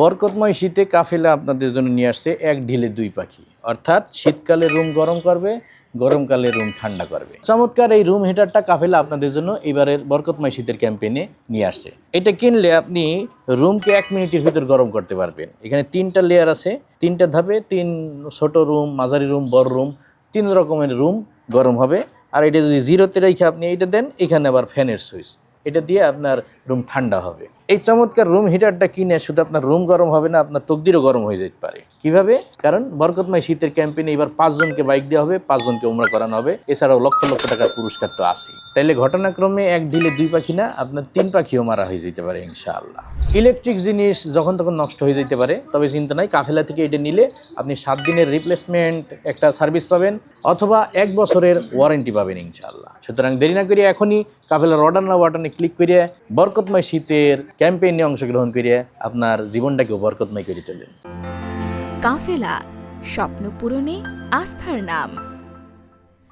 বরকতময় শীতে কাফেলা আপনাদের জন্য নিয়ে আসছে এক ঢিলে দুই পাখি। অর্থাৎ শীতকালে রুম গরম করবে, গরমকালে রুম ঠান্ডা করবে। চমৎকার এই রুম হিটারটা কাফেলা আপনাদের জন্য এবারের বরকতময় শীতের ক্যাম্পেইনে নিয়ে আসছে। এটা কিনলে আপনি রুমকে এক মিনিটের ভিতর গরম করতে পারবেন। এখানে তিনটা লেয়ার আছে, তিনটা ধাপে, তিন ছোট রুম, মাঝারি রুম, বড় রুম, তিন রকমের রুম গরম হবে। আর এটা যদি জিরোতে রেখে আপনি এইটা দেন, এখানে আবার ফ্যানের সুইচ এটা দিয়ে আপনার রুম ঠান্ডা হবে। এই চমৎকার রুম হিটারটা কিনে শুধু আপনার রুম গরম হবে না, আপনার তকদিরও গরম হয়ে যেতে পারে। কীভাবে? কারণ বরকতময় শীতের ক্যাম্পেইনে এবার পাঁচজনকে বাইক দেওয়া হবে, পাঁচজনকে উমরা করানো হবে। এছাড়াও লক্ষ লক্ষ টাকার পুরস্কার তো আছেই। তাইলে ঘটনাক্রমে এক ঢিলে দুই পাখি না, আপনার তিন পাখিও মারা হয়ে যেতে পারে ইনশাআল্লাহ। ইলেকট্রিক জিনিস যখন তখন নষ্ট হয়ে যেতে পারে, তবে চিন্তা নাই, কাফেলা থেকে এটা নিলে আপনি সাত দিনের রিপ্লেসমেন্ট একটা সার্ভিস পাবেন, অথবা এক বছরের ওয়ারেন্টি পাবেন ইনশাআল্লাহ। সুতরাং দেরি না করিয়া এখনই কাফেলার অর্ডার না বাটনে ক্লিক করিয়ে বরকতময় শীতের ক্যাম্পেইনে অংশগ্রহণ করিয়ে আপনার জীবনটাকেও বরকতময় করে চলেন। কাফেলা, স্বপ্ন পূরণে আস্থার নাম।